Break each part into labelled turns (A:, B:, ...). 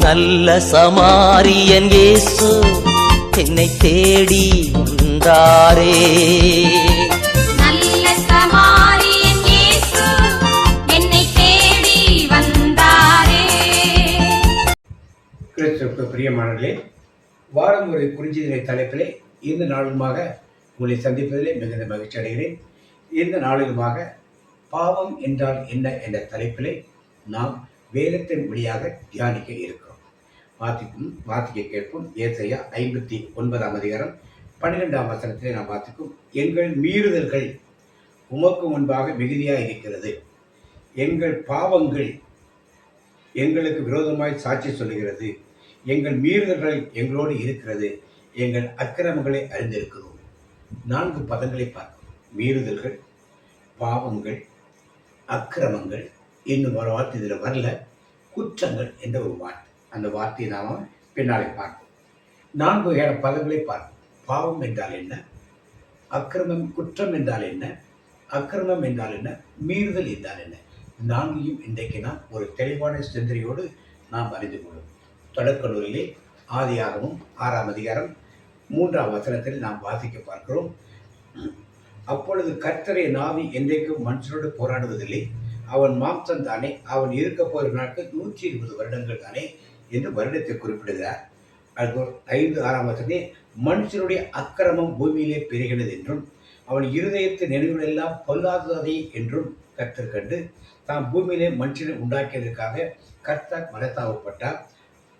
A: நல்ல சமாரியன் இயேசு என்னை தேடி வந்தாரே.
B: நல்ல சமாரியன் இயேசு என்னை தேடி வந்தாரே.
C: கிறிஸ்துவுக்கு பிரியமானவர்களே வாரம் ஒரு குறிஞ்சிதிரை தலைப்பிலே இந்த நாளுமாக உங்களை சந்திப்பதிலே மிகுந்த மகிழ்ச்சி அடைகிறேன். இந்த நாளிலுமாக பாவம் என்றால் என்ன என்ற தலைப்பிலே நாம் வேதத்தின் வழியாக தியானிக்க இருக்கிறோம். வாசிக்கும் வாசிக்க கேட்போம். ஏசையா ஐம்பத்தி ஒன்பதாம் அதிகாரம் பன்னிரெண்டாம் வசனத்திலே நாம் வாசிக்கும் எங்கள் மீறுதல்கள் உமக்கு முன்பாக மிகுதியாக இருக்கிறது எங்கள் பாவங்கள் எங்களுக்கு விரோதமாய் சாட்சி சொல்லுகிறது. எங்கள் மீறுதல்கள் எங்களோடு இருக்கிறது. எங்கள் அக்கிரமங்களை அறிந்திருக்கிறோம். நான்கு பதங்களை பார்க்கும் மீறுதல்கள் பாவங்கள் அக்கிரமங்கள் இன்னும் ஒரு வார்த்தை இதில் வரல. குற்றங்கள் என்ற ஒரு வார்த்தை. அந்த வார்த்தையை நாம் பின்னாலே பார்ப்போம். நான்கு வகையான பதங்களை பார்ப்போம். பாவம் என்றால் என்ன? அக்கிரமம் குற்றம் என்றால் என்ன? அக்கிரமம் என்றால் என்ன? மீறுதல் என்றால் என்ன? நான்கையும் இன்றைக்கு நாம் ஒரு தெளிவான சிந்தனையோடு நாம் அறிந்து கொள்வோம். தொடக்கநூலிலே ஆதியாகவும் ஆறாம் அதிகாரம் மூன்றாம் வசனத்தில் நாம் வாசிக்க பார்க்கிறோம். அப்பொழுது கர்த்தரை நாவி என்றைக்கும் மனுஷனோடு போராடுவதில்லை. அவன் மாம்சம் தானே அவன் இருக்க போகிற நாட்கள் நூற்றி இருபது வருடங்கள் தானே என்று வருடத்தை குறிப்பிடுகிறார். அது ஐந்து ஆறாம் வருஷத்திலே மனுஷனுடைய அக்கிரமம் பூமியிலே பெறுகிறது என்றும் அவன் இருதயத்து நினைவுகளெல்லாம் பொல்லாததை என்றும் கர்த்தர் கண்டு தாம் பூமியிலே மனுஷனை உண்டாக்கியதற்காக கர்த்தர் மனத்தாவப்பட்டார்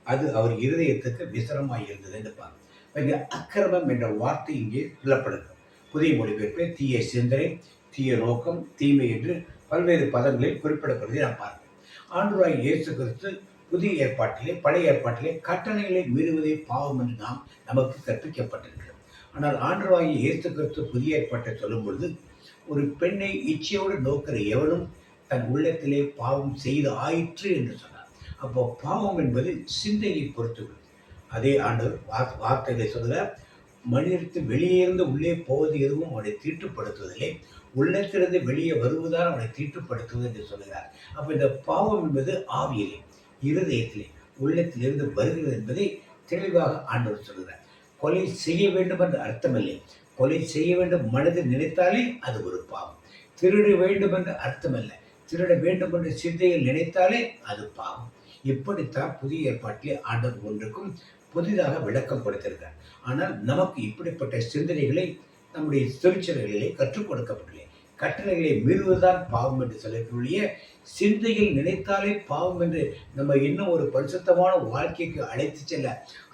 C: அது அவர் இருதயத்துக்கு விசரமாக இருந்தது என்பார் இங்கே அக்கிரமம் என்ற வார்த்தை இங்கே சொல்லப்படுகிறது. புதிய மொழிபெயர்ப்பு தீய சிந்தனை தீய நோக்கம் தீமை என்று பல்வேறு பதங்களில் குறிப்பிடப்படுவதை நாம் பார்க்கிறோம். ஆண்டுராய் இயேசு கிறிஸ்து புதிய ஏற்பாட்டிலே பழைய ஏற்பாட்டிலே கட்டளைகளை மீறுவதே பாவம் என்று நாம் நமக்கு கற்பிக்கப்பட்டிருக்கிறது. ஆனால் ஆண்டுராய் இயேசு கிறிஸ்து புதிய ஏற்பாட்டை சொல்லும் பொழுது ஒரு பெண்ணை இச்சையோடு நோக்கிற எவனும் தன் உள்ளத்திலே பாவம் செய்து ஆயிற்று என்று சொன்னார். அப்போ பாவம் என்பது சிந்தையை பொறுத்து அதே ஆண்டவர் வார்த்தை வார்த்தைகளை சொல்கிறார் மனிதருக்கு வெளியே இருந்து உள்ளே போவது எதுவும் அவனை தீட்டுப்படுத்துவதில்லை. உள்ளத்திலிருந்து வெளியே வருவதால் அவனை தீட்டுப்படுத்துவது என்று சொல்கிறார் அப்போ இந்த பாவம் என்பது ஆவியிலே இருதயத்திலே உள்ளத்திலிருந்து வருகிறது என்பதை தெளிவாக ஆண்டவர் சொல்கிறார் கொலை செய்ய வேண்டும் என்று அர்த்தமில்லை. கொலை செய்ய வேண்டும் மனதில் நினைத்தாலே அது ஒரு பாவம். திருட வேண்டும் என்று அர்த்தமல்ல. திருட வேண்டும் என்று சிந்தையில் நினைத்தாலே அது பாவம். இப்படித்தான் புதிய ஏற்பாட்டிலே ஆண்டவர் ஒன்றுக்கும் புதிதாக விளக்கம் கொடுத்திருக்கார் ஆனால் நமக்கு இப்படிப்பட்ட சிந்தனைகளை நம்முடைய திருச்சலைகளிலே கற்றுக் கொடுக்கப்பட்டுள்ளது கட்டளைகளை மீறுவதுதான் பாவம் என்று சொல்லக்கூடிய சிந்தையில் நினைத்தாலே பாவம் என்று நம்ம இன்னும் ஒரு பரிசுத்தமான வாழ்க்கைக்கு அழைத்து செல்ல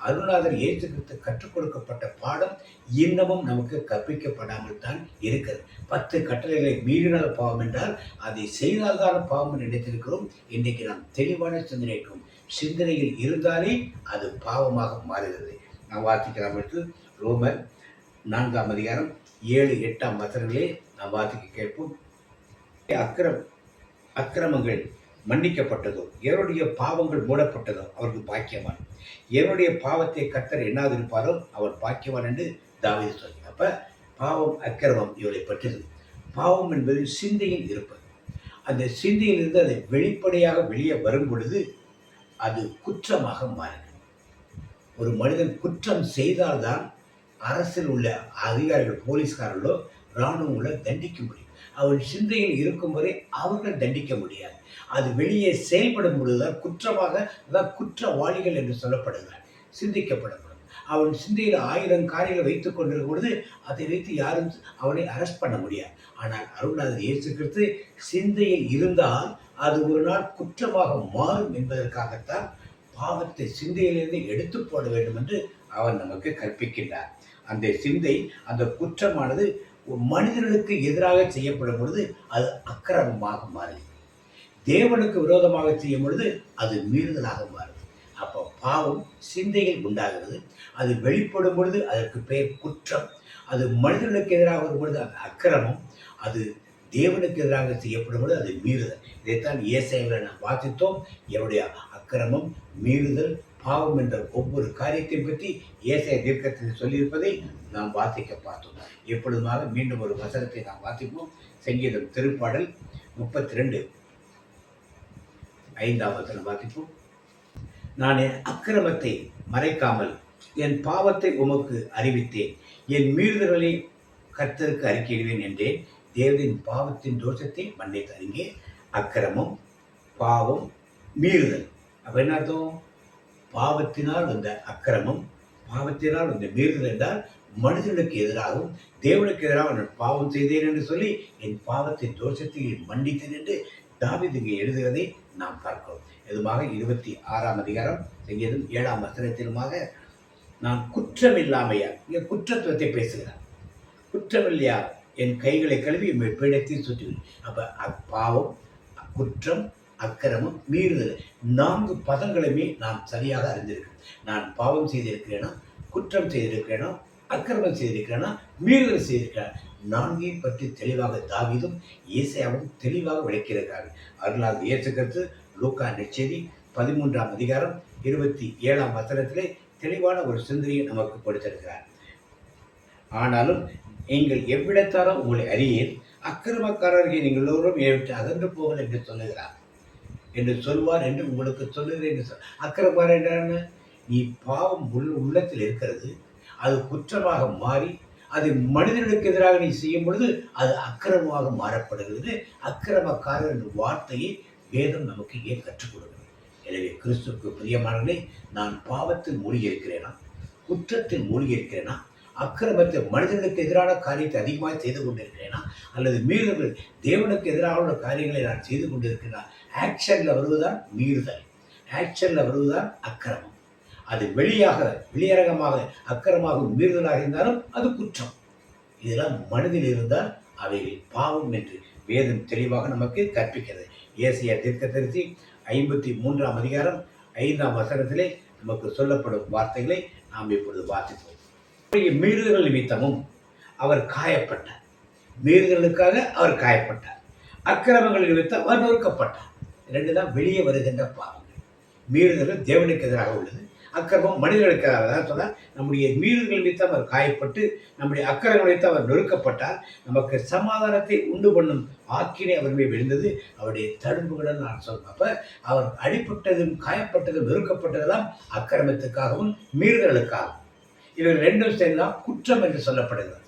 C: அருணாதர் ஏற்று கிறிஸ்து கற்றுக் கொடுக்கப்பட்ட பாடம் இன்னமும் நமக்கு கற்பிக்கப்படாமல் தான் இருக்கிறது. பத்து கட்டளைகளை மீறினால் பாவம் என்றால் அதை செய்தால்தான் பாவம் என்று நினைத்திருக்கிறோம். இன்றைக்கு நாம் தெளிவான சிந்தனைக்கும் சிந்தனையில் இருந்தாலே அது பாவமாக மாறுகிறது. நாம் வாசிக்கலாம் என்று ரோமர் நான்காம் அதிகாரம் ஏழு எட்டாம் வசனங்களே நாம் வாசிக்க கேட்போம். அக்கிரம் அக்கிரமங்கள் மன்னிக்கப்பட்டதோ எவருடைய பாவங்கள் மூடப்பட்டதோ அவருக்கு பாக்கியவான். எவருடைய பாவத்தை கத்தர் எண்ணாதிருப்பாரோ அவர் பாக்கியவான் என்று தாவீது சொல்லி அப்ப பாவம் அக்கிரமம் இவரை பற்றியது. பாவம் என்பது சிந்தையில் இருப்பது. அந்த சிந்தையில் இருந்து அதை வெளிப்படையாக வெளியே வரும் பொழுது அது குற்றமாக மாறுகிறது. ஒரு மனிதன் குற்றம் செய்தால்தான் அரசில் உள்ள அதிகாரிகள் போலீஸ்காரர்களோ இராணுவங்களோ தண்டிக்க முடியும். அவன் சிந்தையில் இருக்கும் வரை அவர்கள் தண்டிக்க முடியாது. அது வெளியே செயல்படும் பொழுதுதான் குற்றமாக குற்றவாளிகள் என்று சொல்லப்படுகிறார். சிந்திக்கப்படும் அவன் சிந்தையில் ஆயிரம் காரியங்களை வைத்துக் கொண்டிருக்கும் பொழுது அதை வைத்து யாரும் அவனை அரெஸ்ட் பண்ண முடியாது. ஆனால் அருள்நாதர் இயேசு கிறிஸ்து சிந்தையில் இருந்தால் அது ஒரு நாள் குற்றமாக மாறும் என்பதற்காகத்தான் பாவத்தை சிந்தையிலிருந்து எடுத்து போட வேண்டும் என்று அவர் நமக்கு கற்பிக்கின்றார். அந்த சிந்தை அந்த குற்றமானது மனிதர்களுக்கு எதிராக செய்யப்படும் பொழுது அது அக்கிரமமாக மாறுது. தேவனுக்கு விரோதமாக செய்யும் பொழுது அது மீறுதலாக மாறுது. அப்போ பாவம் சிந்தையில் உண்டாகிறது. அது வெளிப்படும் பொழுது அதற்கு பெயர் குற்றம். அது மனிதர்களுக்கு எதிராக வரும் பொழுது அது அக்கிரமம். அது தேவனுக்கு எதிராக செய்யப்படும் பொழுது அது மீறுதல். இதைத்தான் இயேசைகளை நாம் வாசித்தோம். என்னுடைய அக்கிரமம் மீறுதல் பாவம் என்ற ஒவ்வொரு காரியத்தை பற்றி ஏசைய தீர்க்கத்தில் சொல்லியிருப்பதை நாம் வாசிக்க பார்த்தோம். எப்பொழுதுமாக மீண்டும் ஒரு வசனத்தை நாம் வாசிப்போம். சங்கீதம் திருப்பாடல் முப்பத்தி ரெண்டு ஐந்தாம் வசனம் வாசிப்போம். நான் என் அக்கிரமத்தை மறைக்காமல் என் பாவத்தை உமக்கு அறிவித்தேன். என் மீறுதல்களை கர்த்தருக்கு அறிக்கையிடுவேன் என்றேன். தேவனின் பாவத்தின் தோஷத்தை மன்னித்தார் இங்கே அக்கிரமம் பாவம் மீறுதல். அப்போ என்ன அர்த்தம்? பாவத்தினால் வந்த அக்கிரமம் பாவத்தினால் வந்த மீறுதல் என்றால் மனிதனுக்கு எதிராகவும் தேவனுக்கு எதிராக நான் பாவம் செய்தேன் என்று சொல்லி என் பாவத்தின் தோஷத்தை மன்னித்தேன் என்று தாவீது இங்கே நாம் பார்க்கிறோம். எதுமாக இருபத்தி ஆறாம் அதிகாரம் செய்யதும் ஏழாம் வசனத்திலுமாக நான் குற்றமில்லாமையா இங்கே குற்றத்துவத்தை பேசுகிறார். குற்றமில்லையா? என் கைகளை கழுவி உம்மை பீடத்தில் சுற்றுவேன் அப்போ அப்பாவம் குற்றம் அக்கிரமம் மீறுதல் நான்கு பதங்களுமே நான் சரியாக அறிந்திருக்கிறேன். நான் பாவம் செய்திருக்கிறேனா குற்றம் செய்திருக்கிறேனா அக்கிரமம் செய்திருக்கிறேனா மீறுதல் செய்திருக்கிறேன் நான்கை பற்றி தெளிவாக தாவிதும் ஏசாயாவும் தெளிவாக விளக்கியிருக்கிறார்கள். அருளாக இயேசுகிறது லூக்கா நெச்செய்தி பதிமூன்றாம் அதிகாரம் இருபத்தி ஏழாம் வசனத்திலே தெளிவான ஒரு சிந்தனையை நமக்கு கொடுத்திருக்கிறார். ஆனாலும் நீங்கள் எவ்விடத்தாலும் உங்களை அறியேன். அக்கிரமக்காரர்கள் நீங்கள் எல்லோரும் என்னை விட்டு அகன்று போங்கள் என்று சொல்லுகிறார். என்று சொல்வார் என்று உங்களுக்கு சொல்லுகிறேன் என்று சொல் அக்கிரமக்காரர் என்றான நீ பாவம் உள் உள்ளத்தில் இருக்கிறது. அது குற்றமாக மாறி அது மனிதர்களுக்கு எதிராக நீ செய்யும் பொழுது அது அக்கிரமமாக மாறப்படுகிறது. அக்கிரமக்காரர் என்ற வார்த்தையை வேதம் நமக்கு ஏன் கற்றுக் கொடுக்கிறது? எனவே கிறிஸ்துவுக்கு பிரியமானவர்களே நான் பாவத்தில் மூழ்கி இருக்கிறேனா குற்றத்தில் மூழ்கி இருக்கிறேனா அக்கிரமத்தை மனிதனுக்கு எதிரான காரியத்தை அதிகமாக செய்து கொண்டிருக்கிறேனா? அல்லது மீறுதல் தேவனுக்கு எதிராக உள்ள காரியங்களை நான் செய்து கொண்டிருக்கிறேனா? ஆக்ஷனில் வருவதுதான் மீறுதல். ஆக்ஷனில் வருவதுதான் அக்கிரமம். அது வெளியாக வெளியரங்கமாக அக்கிரமாக மீறுதலாக இருந்தாலும் அது குற்றம். இதெல்லாம் மனதில் இருந்தால் அவைகள் பாவம் என்று வேதம் தெளிவாக நமக்கு கற்பிக்கிறது. ஏசிய தீர்க்கதரிசி ஐம்பத்தி மூன்றாம் அதிகாரம் ஐந்தாம் வசனத்திலே நமக்கு சொல்லப்படும் வார்த்தைகளை நாம் இப்பொழுது வாசிப்போம். மீறுதல் நிமித்தமும் அவர் காயப்பட்டார். மீறுதலுக்காக அவர் காயப்பட்டார். அக்கிரமங்கள் நிமித்தம் அவர் நொறுக்கப்பட்டார். ரெண்டு தான் வெளியே வருகின்ற பாவங்கள். மீறுதல் தேவனுக்கு எதிராக உள்ளது. அக்கிரமம் மனிதர்களுக்கு எதிராக தான் சொன்னால் நம்முடைய மீறுதல்கள் நிமித்தம் அவர் காயப்பட்டு நம்முடைய அக்கிரமங்கள் அவர் நொறுக்கப்பட்டார். நமக்கு சமாதானத்தை உண்டு பண்ணும் ஆக்கினை அவர் மேல் விழுந்தது. அவருடைய தழும்புகளும் நான் சொல்றப்ப அவர் அடிப்பட்டதும் காயப்பட்டதும் நொறுக்கப்பட்டதெல்லாம் அக்கிரமத்துக்காகவும் மீறுதலுக்காகவும் இவர்கள் ரெண்டும் சேர்ந்தான் குற்றம் என்று சொல்லப்படுகிறது.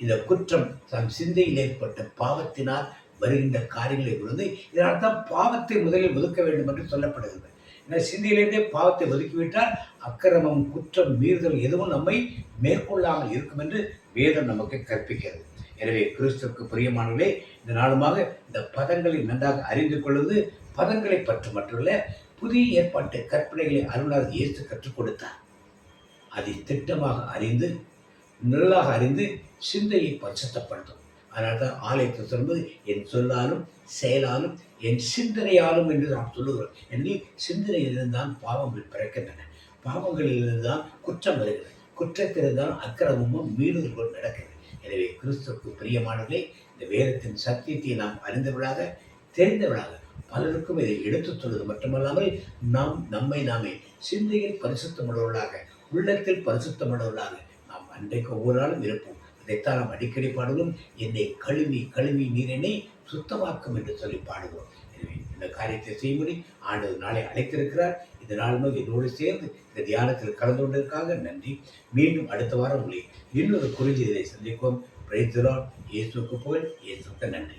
C: இந்த குற்றம் தம் சிந்தையில் ஏற்பட்ட பாவத்தினால் வருகின்ற காரியங்களை குறித்து இதனால் தான் பாவத்தை முதலில் ஒதுக்க வேண்டும் என்று சொல்லப்படுகிறது. ஏன்னா சிந்தையிலிருந்தே பாவத்தை ஒதுக்கிவிட்டால் அக்கிரமம் குற்றம் மீறுதல் எதுவும் நம்மை மேற்கொள்ளாமல் இருக்கும் என்று வேதம் நமக்கு கற்பிக்கிறது. எனவே கிறிஸ்துவுக்கு பிரியமானவர்களே இந்த நாளுமாக இந்த பதங்களை நன்றாக அறிந்து கொள்வது பதங்களை பற்றி மட்டுமல்ல புதிய ஏற்பாட்டு கற்பனைகளை அருளாக இயேசு கற்றுக் கொடுத்தார். அதை திட்டமாக அறிந்து நிழலாக அறிந்து சிந்தையை பரிசுத்தப்படுத்தும் அதனால தான் ஆலயத்தை சொல்வது என் சொல்லாலும் செயலாலும் என் சிந்தனையாலும் என்று நாம் சொல்லுகிறோம். என்று சிந்தனையிலிருந்து தான் பாவங்கள் பிறக்கின்றன. பாவங்களிலிருந்து தான் குற்றம் வருகிறது. குற்றத்திலிருந்தான் அக்கிரமும் அக்கிரமமும் மீறுதல்கள் நடக்கிறது. எனவே கிறிஸ்துவுக்கு பிரியமானவர்களே இந்த வேதத்தின் சத்தியத்தை நாம் அறிந்தவர்களாக தெரிந்தவர்களாக பலருக்கும் இதை எடுத்துச் சொல்வது மட்டுமல்லாமல் நாம் நம்மை நாமே சிந்தையில் பரிசுத்தமுள்ளவர்களாக உள்ளத்தில் பரிசுத்தமானவர்களாக நாம் அன்றைக்கு ஒவ்வொரு நாளும் இருப்போம். இதைத்தான் நாம் அடிக்கடி பாடுவோம் என்னை கழுவி கழுவி நீரினை சுத்தமாக்கும் என்று சொல்லி பாடுவோம் எனவே இந்த காரியத்தை செய்யும்படி ஆண்டு நாளை அழைத்திருக்கிறார். இந்த நாள் முதல் என்னோடு சேர்ந்து இந்த தியானத்தில் கலந்து கொண்டதற்காக நன்றி. மீண்டும் அடுத்த வாரம் உங்களை இன்னொரு குறிஞ்சி இதை சந்திப்போம் பிரைத்தலான் இயேசுக்கு புகழ். இயேசுக்கு நன்றி.